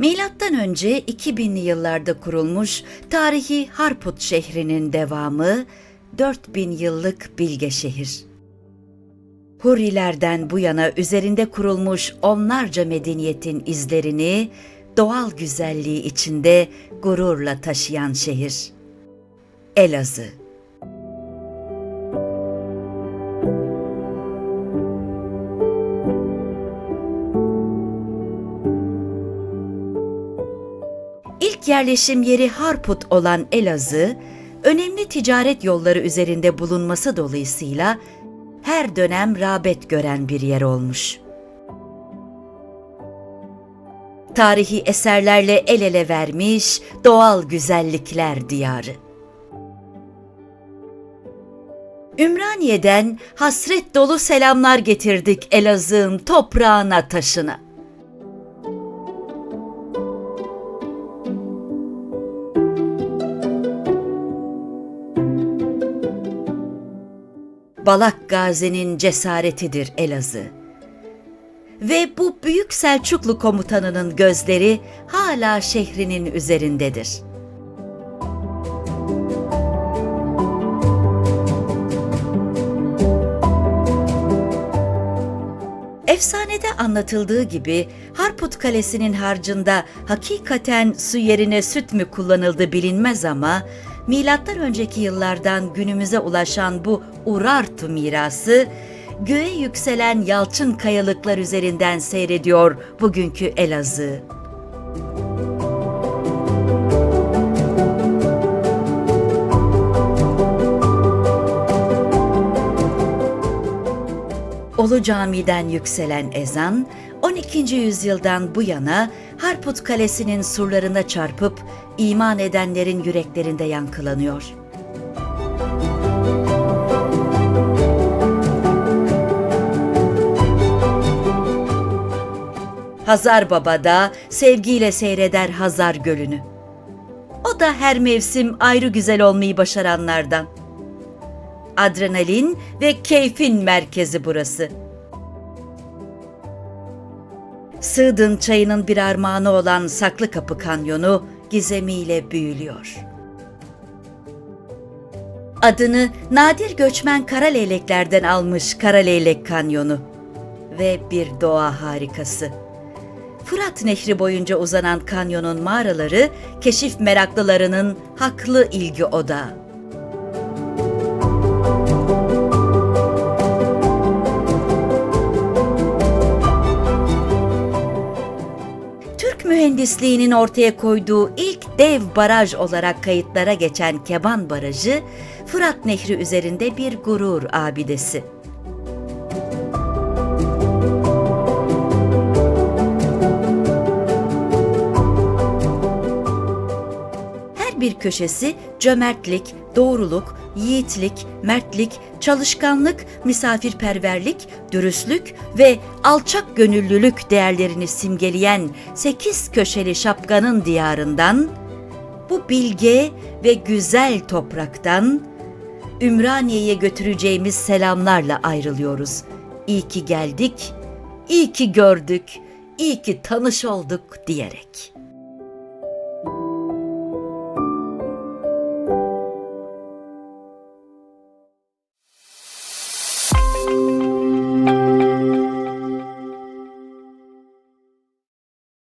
Milattan önce 2000'li yıllarda kurulmuş tarihi Harput şehrinin devamı 4000 yıllık bilge şehir. Hurrilerden bu yana üzerinde kurulmuş onlarca medeniyetin izlerini doğal güzelliği içinde gururla taşıyan şehir. Elazığ İlk yerleşim yeri Harput olan Elazığ, önemli ticaret yolları üzerinde bulunması dolayısıyla her dönem rağbet gören bir yer olmuş. Tarihi eserlerle el ele vermiş doğal güzellikler diyarı. Ümraniye'den hasret dolu selamlar getirdik Elazığ'ın toprağına taşına. Balak Gazi'nin cesaretidir Elazığ. Ve bu büyük Selçuklu komutanının gözleri hala şehrinin üzerindedir. Efsanede anlatıldığı gibi Harput Kalesi'nin harcında hakikaten su yerine süt mü kullanıldı bilinmez ama milattan önceki yıllardan günümüze ulaşan bu Urartu mirası göğe yükselen yalçın kayalıklar üzerinden seyrediyor bugünkü Elazığ. Ulu Cami'den yükselen ezan 12. yüzyıldan bu yana Harput Kalesi'nin surlarına çarpıp iman edenlerin yüreklerinde yankılanıyor. Hazar Baba da sevgiyle seyreder Hazar Gölü'nü. O da her mevsim ayrı güzel olmayı başaranlardan. Adrenalin ve keyfin merkezi burası. Sığdın çayının bir armağanı olan Saklı Kapı Kanyonu gizemiyle büyülüyor. Adını nadir göçmen kara leyleklerden almış Kara Leylek Kanyonu ve bir doğa harikası. Fırat Nehri boyunca uzanan kanyonun mağaraları keşif meraklılarının haklı ilgi odağı. Mühendisliğinin ortaya koyduğu ilk dev baraj olarak kayıtlara geçen Keban Barajı, Fırat Nehri üzerinde bir gurur abidesi. Köşesi cömertlik, doğruluk, yiğitlik, mertlik, çalışkanlık, misafirperverlik, dürüstlük ve alçak gönüllülük değerlerini simgeleyen sekiz köşeli şapkanın diyarından, bu bilge ve güzel topraktan Ümraniye'ye götüreceğimiz selamlarla ayrılıyoruz. İyi ki geldik, iyi ki gördük, iyi ki tanış olduk diyerek.